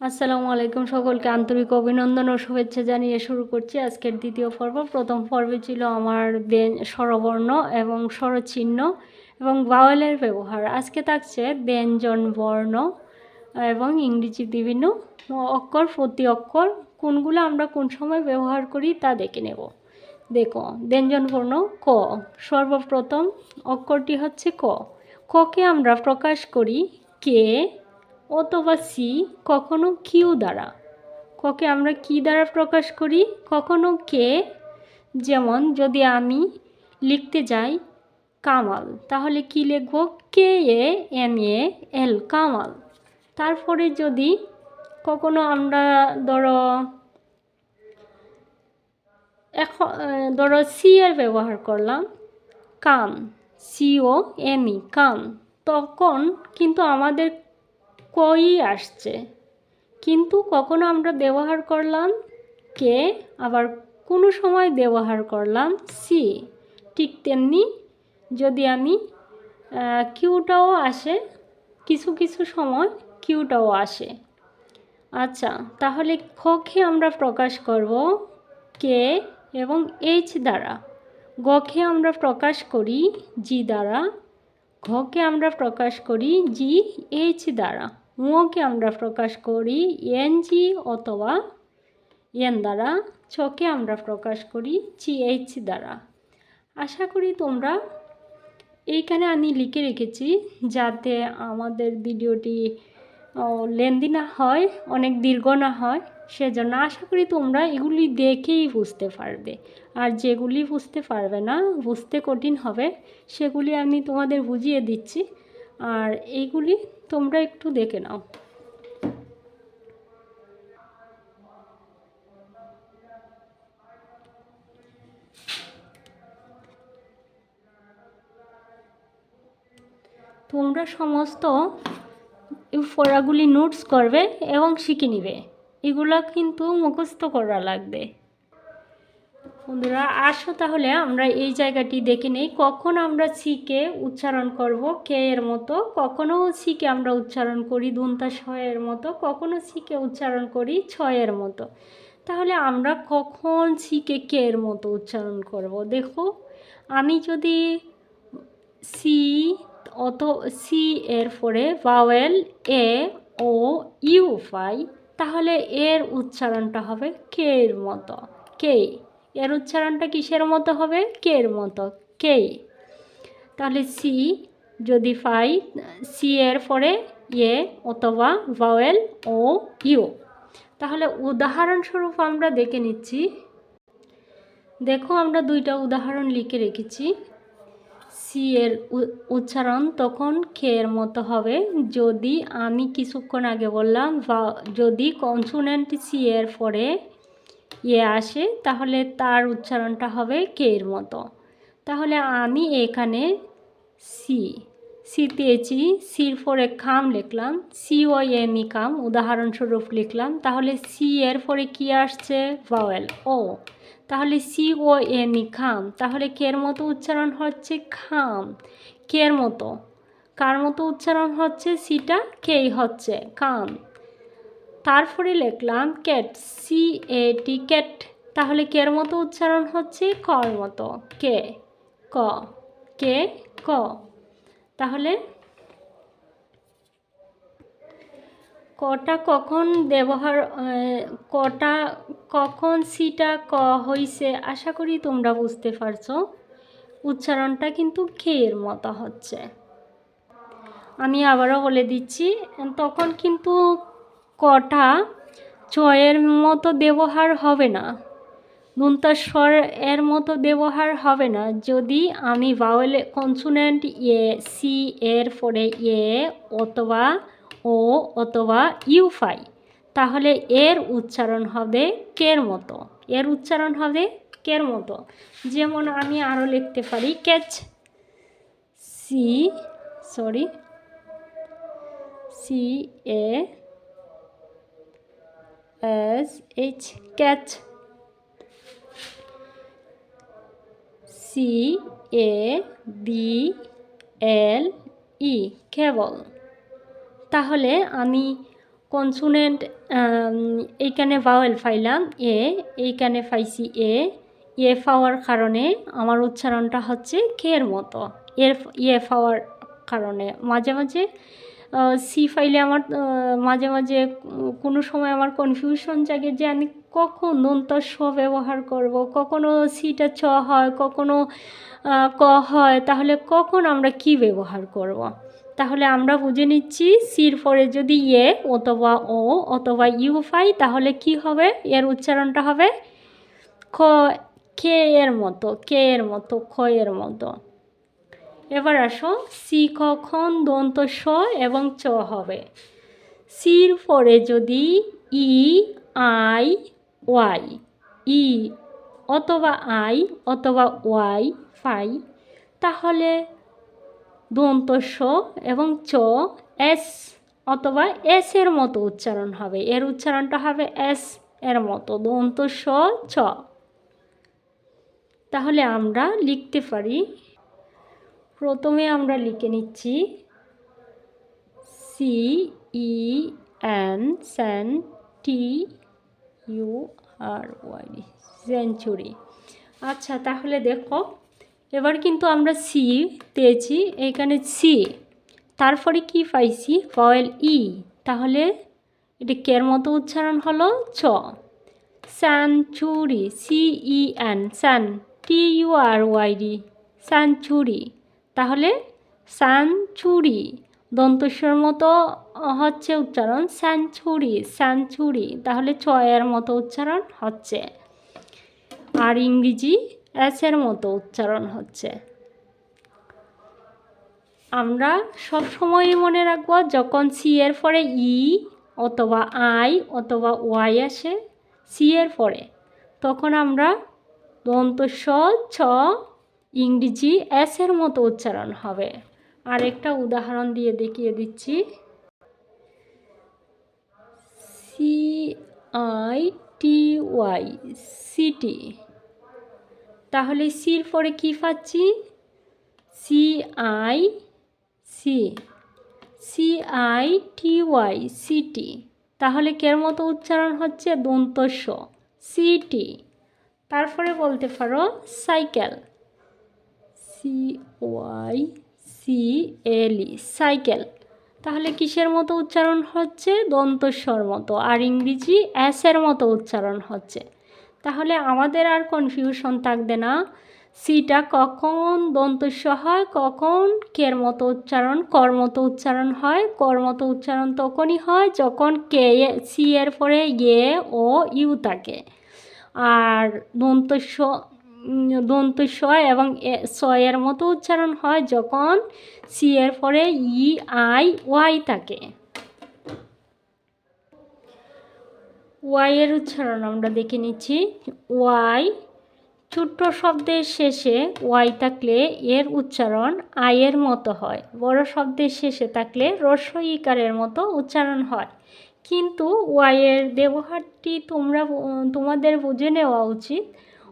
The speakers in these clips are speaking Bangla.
আসসালামু আলাইকুম সকলকে আন্তরিক অভিনন্দন ও শুভেচ্ছা জানিয়ে শুরু করছি আজকের দ্বিতীয় পর্ব। প্রথম পর্বে ছিল আমার বেন স্বরবর্ণ এবং স্বরচিহ্ন এবং বাওয়েলের ব্যবহার। আজকে থাকছে ব্যঞ্জন বর্ণ এবং ইংরেজি বিভিন্ন অক্ষর, প্রতি অক্ষর, কোনগুলো আমরা কোন সময় ব্যবহার করি তা দেখে নেব। দেখো, ব্যঞ্জন বর্ণ ক। সর্বপ্রথম অক্ষরটি হচ্ছে ক। ককে আমরা প্রকাশ করি? কে অথবা সি, কখনো কিউ দ্বারা। ককে আমরা কি দ্বারা প্রকাশ করি? কখনো কে? যেমন, যদি আমি লিখতে যাই, কামাল, তাহলে কি লিখব? K A M A L, Kamal. তারপরে যদি কখনো আমরা ধরো এখন ধরো সি এর ব্যবহার করলাম, কাম সিও এমই কাম, তখন কিন্তু আমাদের কই আসছে? কিন্তু কখনো আমরা ব্যবহার করলাম কে, আবার কোনো সময় ব্যবহার করলাম সি। ঠিক তেমনি যদি আমি কিউটাও আসে, কিছু কিছু সময় কিউটাও আসে। আচ্ছা তাহলে খকে আমরা প্রকাশ করব? কে এবং এইচ দ্বারা। গকে আমরা প্রকাশ করি, জি দ্বারা। ঘকে আমরা প্রকাশ করি জি এইচ দ্বারা। মুকে আমরা প্রকাশ করি এন জি অথবা এন দ্বারা। ছকে আমরা প্রকাশ করি জি এইচ দ্বারা। আশা করি তোমরা এইখানে আমি লিখে রেখেছি যাতে আমাদের ভিডিওটি লেন্দি না হয়, অনেক দীর্ঘ না হয়। সেজন্য আশা করি তোমরা এগুলি দেখেই বুঝতে পারবে। আর যেগুলি বুঝতে পারবে না, বুঝতে কঠিন হবে, সেগুলি আমি তোমাদের বুঝিয়ে দিচ্ছি। আর এইগুলি তোমরা একটু দেখে নাও। তোমরা সমস্ত পড়াগুলি নোটস করবে এবং শিখে নিবে। এগুলো কিন্তু মুখস্থ করা লাগবে। বন্ধুরা, আসো তাহলে আমরা এই জায়গাটি দেখে নেই। কখন আমরা সিকে উচ্চারণ করব, কে এর মতো? কখনো সিকে আমরা উচ্চারণ করি, দুন্তা ছয়ের মতো। কখনো সিকে উচ্চারণ করি, ছয়ের মতো। তাহলে আমরা কখন সিকে কে এর মতো উচ্চারণ করব? দেখো, আমি যদি সি অত, সি এর পরে ভাওয়েল এ ও ইউ পাই তাহলে এর উচ্চারণটা হবে কে এর মতো। কে? এর উচ্চারণটা কিসের মতো হবে? কে এর মতো। কে? তাহলে সি যদি পাই, সি এর পরে এ অথবা ভাওয়েল ও ইউ। তাহলে উদাহরণস্বরূপ আমরা দেখে নিচ্ছি। দেখো আমরা দুইটা উদাহরণ লিখে রেখেছি। সি এর উচ্চারণ তখন খেয়ের মতো হবে। যদি আমি কিছুক্ষণ আগে বললাম যদি কনসোনেন্ট সি এর পরে ইয়ে আসে, তাহলে তার উচ্চারণটা হবে কে এর মতো। তাহলে আমি এখানে সি সিতেছি সির পরে খাম লিখলাম সি ও এম ই উদাহরণস্বরূপ লিখলাম, তাহলে সি এর পরে কি আসছে? Vowel, O. তাহলে সি ও এম ই খাম তাহলে কের মতো উচ্চারণ হচ্ছে খাম? কের মতো? কার মতো উচ্চারণ হচ্ছে সিটা? কেই হচ্ছে? কাম তারপরে লিখলাম ক্যাট সি এ টি তাহলে কের মতো উচ্চারণ হচ্ছে কর মতো? কে? ক। কে? ক। তাহলে কটা কখন ব্যবহার কটা কখন সিটা ক হইছে, আশা করি তোমরা বুঝতে পারছ। উচ্চারণটা কিন্তু খেয়ের মতো হচ্ছে। আমি আবারও বলে দিচ্ছি, তখন কিন্তু কটা চয়ের মতো ব্যবহার হবে না। নুনতা স্বর এর মতো ব্যবহার হবে না। যদি আমি ভাওয়েলে কনসোনেন্ট এ সি এর পরে এ অথবা ও অথবা ইউ পাই তাহলে এর উচ্চারণ হবে কের মতো। এর উচ্চারণ হবে কের মতো। যেমন আমি আরও লিখতে পারি, catch C, sorry, C A S H, catch C A B L E, cable. তাহলে আমি কনসুনেন্ট এইখানে ভাওয়েল পাইলাম, এ, এইখানে পাইছি এ এ ফাওয়ার কারণে আমার উচ্চারণটা হচ্ছে কের মতো এর ইয়ে ফাওয়ার কারণে মাঝে মাঝে সি ফাইলে আমার মাঝে মাঝে কোনো সময় আমার কনফিউশন জাগে যে আমি কখন দন্ত স ব্যবহার করব, কখনো সিটা ছ হয়, কখনো ক হয়, তাহলে কখন আমরা কি ব্যবহার করব। তাহলে আমরা বুঝে নিচ্ছি সির পরে যদি এ অথবা ও অথবা ইউ পাই তাহলে কি হবে? এর উচ্চারণটা হবে খ, কে এর মতো, কে এর মতো, খ এর মতো। এবার আসো, সি কখন দন্ত স এবং চ হবে। সির পরে যদি ই, আই, ওয়াই, ই অথবা আই অথবা ওয়াই, ফাই, তাহলে দন্ত এবং চ, এস অথবা এস এর মতো উচ্চারণ হবে। এর উচ্চারণটা হবে এস এর মতো। দন্ত চ। তাহলে আমরা লিখতে পারি, প্রথমে আমরা লিখে নিচ্ছি, C, E, N Sen T, U, R, Y, century. আচ্ছা তাহলে দেখো এবার কিন্তু আমরা সি পেয়েছি, এখানে সি তারপরে কি পাইছি? ফয়েল ই তাহলে এটা কের মতো উচ্চারণ হলো? ছ। স্যানচুরি ই এন স্যান T U R Y D century তাহলে স্যানচুরি দন্তস্বর মতো হচ্ছে উচ্চারণ স্যানচুরি স্যানচুরি তাহলে ছয়ের মতো উচ্চারণ হচ্ছে। আর ইংরেজি এসের মতো উচ্চারণ হচ্ছে। আমরা সব সময়ই মনে রাখব, যখন সি এর পরে ই অথবা আই অথবা ওয়াই আসে সি এর পরে, তখন আমরা দন্ত স ছ, ইংরেজি এস এর মতো উচ্চারণ হবে। আরেকটা উদাহরণ দিয়ে দেখিয়ে দিচ্ছি। C I T Y city তাহলে সির পরে কী পাচ্ছি? C I C C I T Y city তাহলে কের মতো উচ্চারণ হচ্ছে? দন্তস্ব। সিটি তারপরে বলতে পারো cycle C Y C L E cycle তাহলে কিসের মতো উচ্চারণ হচ্ছে? দন্তস্বর মতো। আর ইংরেজি অ্যাসের মতো উচ্চারণ হচ্ছে। তাহলে আমাদের আর কনফিউশন থাকবে না। সিটা কখন দন্তস্ব হয়, কখন কের মতো উচ্চারণ, কর মতো উচ্চারণ হয়, কর মতো উচ্চারণ তখনই হয় যখন কে সি এর পরে এ, ও, ইউ থাকে। আর এবং এ- স এর মতো উচ্চারণ হয় যখন সি এর পরে ই, আই, ওয়াই থাকে। ওয়াই এর উচ্চারণ আমরা দেখে নিচ্ছি। ওয়াই ছোট্ট শব্দের শেষে ওয়াই থাকলে এর উচ্চারণ আয়ের মতো হয়। বড় শব্দের শেষে থাকলে রস্ব ইকারের মতো উচ্চারণ হয়। কিন্তু ওয়াইয়ের ব্যবহারটি তোমরা, তোমাদের বুঝে নেওয়া উচিত।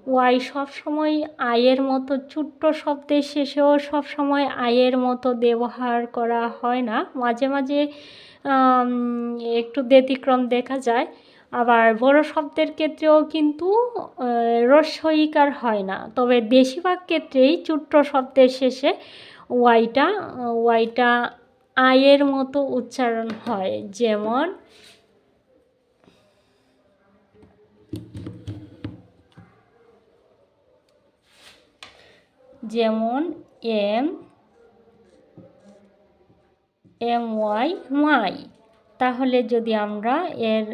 ওয়াই সবসময় আয়ের মতো, ছোট্ট শব্দের শেষেও সবসময় আয়ের মতো ব্যবহার করা হয় না। মাঝে মাঝে একটু ব্যতিক্রম দেখা যায়। আবার বড় শব্দের ক্ষেত্রেও কিন্তু রস্বইকার হয় না। তবে বেশিরভাগ ক্ষেত্রেই ছোট্ট শব্দের শেষে ওয়াইটা ওয়াইটা আয়ের মতো উচ্চারণ হয়। যেমন যেমন এম এম ওয়াই ওয়াই। তাহলে যদি আমরা এর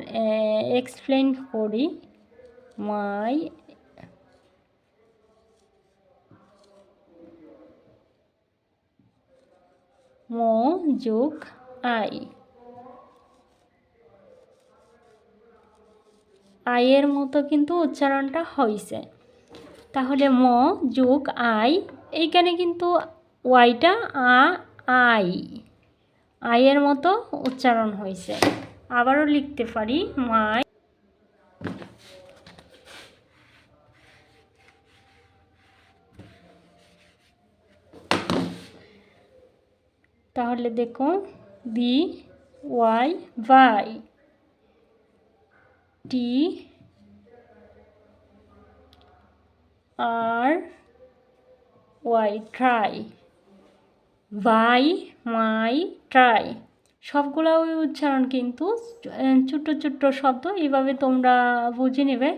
এক্সপ্লেন করি মাই মো যোগ আই আয়ের মতো কিন্তু উচ্চারণটা হয়েছে তাহলে ম যোগ আই, এইখানে কিন্তু ওয়াইটা আ, আই। আয়ের মতো উচ্চারণ হয়েছে। আবারও লিখতে পারি, মাই। তাহলে দেখো, B, Y by T, R, Y try by my try সবগুলো ওই উচ্চারণ কিন্তু ছোট্ট ছোট্ট শব্দ এইভাবে তোমরা বুঝে নেবে।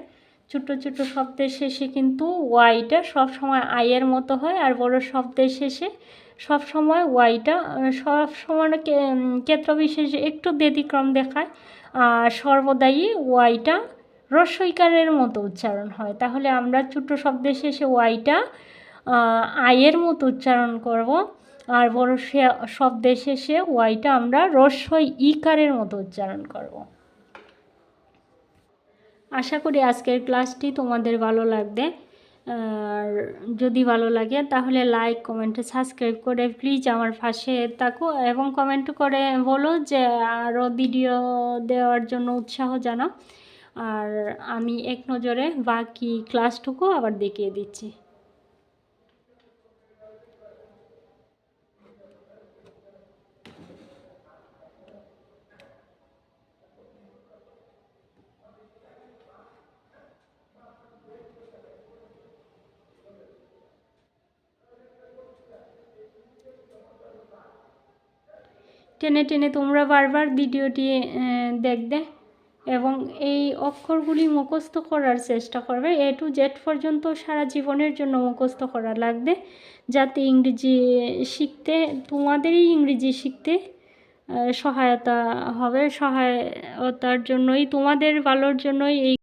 ছোট্ট ছোট্ট শব্দের শেষে কিন্তু ওয়াইটা সব সময় আয়ের মতো হয়, আর বড় শব্দের শেষে সব সময় ওয়াইটা সব সময় না ক্ষেত্র বিশেষে একটু ব্যতিক্রম দেখায়, আর সর্বদাই ওয়াইটা রস্বইকারের মতো উচ্চারণ হয়। তাহলে আমরা ছোট্ট শব্দের শেষে ওয়াইটা আয়ের মতো উচ্চারণ করব। আর বড় শে- শব্দের শেষে ওয়াইটা আমরা রস্বই ইকারের মতো উচ্চারণ করব। আশা করি আজকের ক্লাসটি তোমাদের ভালো লাগবে। আর যদি ভালো লাগে তাহলে লাইক, কমেন্টে, সাবস্ক্রাইব করে প্লিজ আমার পাশে থাকো এবং কমেন্ট করে বলো যে আরও ভিডিও দেওয়ার জন্য উৎসাহ জানাও। আর আমি এক নজরে বাকি ক্লাসটুকু আবার দেখিয়ে দিচ্ছি। টেনে টেনে তোমরা বারবার ভিডিওটি দেখবে এবং এই অক্ষরগুলি মুখস্থ করার চেষ্টা করবে। এ টু জেড পর্যন্ত সারা জীবনের জন্য মুখস্থ করা লাগবে যাতে ইংরেজি শিখতে, তোমাদেরই ইংরেজি শিখতে সহায়তা হবে, সহায়তার জন্যই, তোমাদের ভালোর জন্যই এই